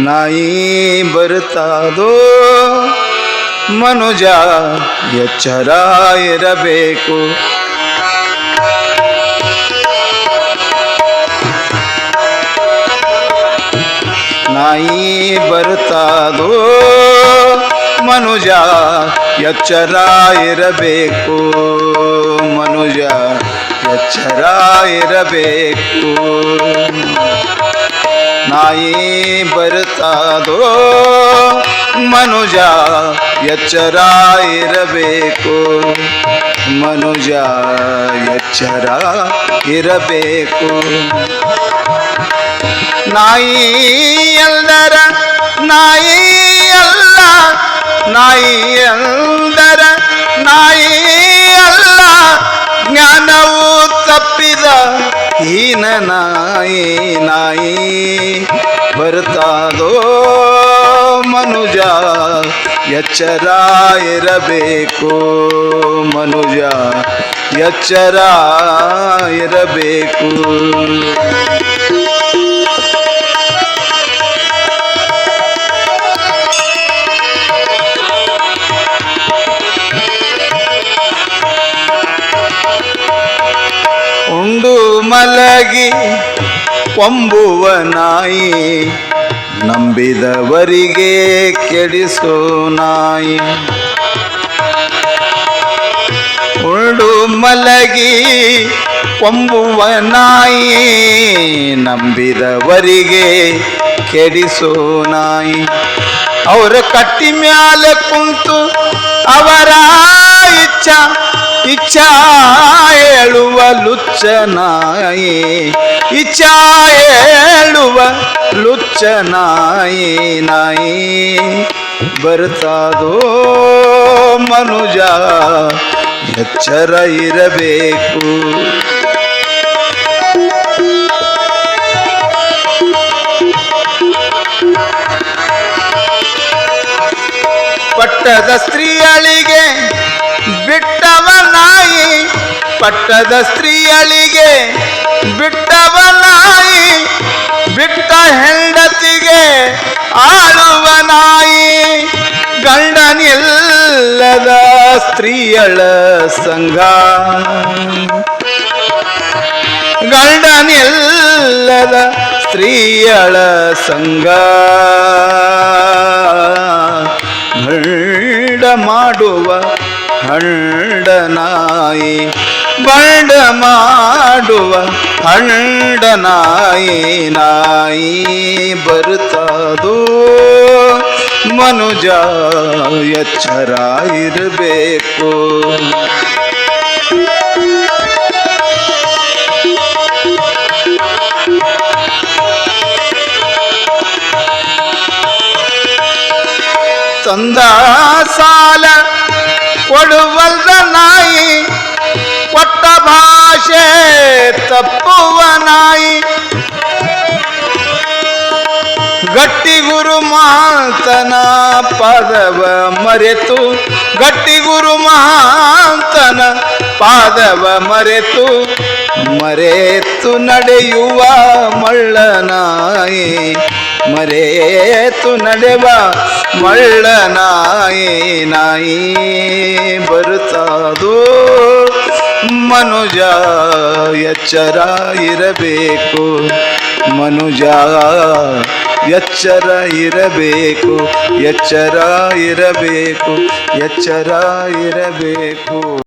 ನಾಯಿ ಬರುತ್ತಾದೋ ಮನುಜ ಎಚ್ಚರ ಇರಬೇಕು ನಾಯಿ ಬರುತ್ತಾದೋ ಮನುಜ ಎಚ್ಚರ ಇರಬೇಕು ಮನುಜ ಎಚ್ಚರ ಇರಬೇಕು ನಾಯಿ ಬರುತ್ತಾದೋ? ಮನುಜ ಎಚ್ಚರ ಇರಬೇಕು ಮನುಜ ಎಚ್ಚರ ಇರಬೇಕು ನಾಯಿ ಎಲ್ಲರ ನಾಯಿ ಅಲ್ಲ ನಾಯಿ ಹೀನ ನಾಯಿ ನಾಯಿ ಬರ್ತಾದೋ ಮನುಜ ಎಚ್ಚರ ಇರಬೇಕು ಮನುಜ ಎಚ್ಚರ ಇರಬೇಕು ಮಲಗಿ ಒಂಬುವ ನಾಯಿ, ನಂಬಿದವರಿಗೆ ಕೆಡಿಸೋ ನಾಯಿ. ಉರುಡು ಮಲಗಿ ಕೊಂಬುವ ನಾಯಿ, ನಂಬಿದವರಿಗೆ ಕೆಡಿಸೋ ನಾಯಿ. ಅವರ ಕಟ್ಟಿ ಮ್ಯಾಲೆ ಕುಂತು ಅವರ ಇಚ್ಛಾ ಇಚ್ಛಾ ಹೇಳುವ ಲುಚ್ಚ ನಾಯಿ. ಇಚ್ಛಾ ಹೇಳುವ ಲುಚ್ಚ ನಾಯಿ ನಾಯಿ. ಬರ್ತಾದೋ ಮನುಜ, ಎಚ್ಚರ ಇರಬೇಕು. ಪಟ್ಟದ ಸ್ತ್ರೀಯಳಿಗೆ ಬಿಟ್ಟವ ನಾಯಿ, ಪಟ್ಟದ ಸ್ತ್ರೀಯಳಿಗೆ ಬಿಟ್ಟವನಾಯಿ ಬಿಟ್ಟ ಹೆಂಡತಿಗೆ ಆಳುವ ನಾಯಿ. ಗಂಡನಿಲ್ಲದ ಸ್ತ್ರೀಯಳ ಸಂಘ. ಗಂಡನಿಲ್ಲದ ಸ್ತ್ರೀಯಳ ಸಂಘ. ಮಾಡುವ ಹಂಡ ನಾಯಿ ಬಂಡ ಮಾಡುವ ಹಂಡ ನಾಯಿ ನಾಯಿ ಬರುತ್ತಾದೋ? ಮನುಜ ಎಚ್ಚರ ಇರಬೇಕು. ತಂದ ಸಾಲ ಭಾಷೆ ತಪ್ಪುವ ನಾಯಿ. ಗಟ್ಟಿ ಗುರು ಮಾತನ ಪಾದವ ಮರೆತು. ಗಟ್ಟಿ ಗುರು ಮಹಾಂತನ ಪಾದವ ಮರೆತು. ಮರೆತು ನಡೆಯುವ ಮಳ್ಳನಾಯಿ ಮರೆತು ನಡೆವ ಮಳ್ಳನಾಯಿ ನಾಯಿ ಬರುತ್ತಾದೋ? ಮನುಜ ಎಚ್ಚರ ಇರಬೇಕು. ಮನುಜ ಎಚ್ಚರ ಇರಬೇಕು. ಎಚ್ಚರ ಇರಬೇಕು ಎಚ್ಚರ ಇರಬೇಕು.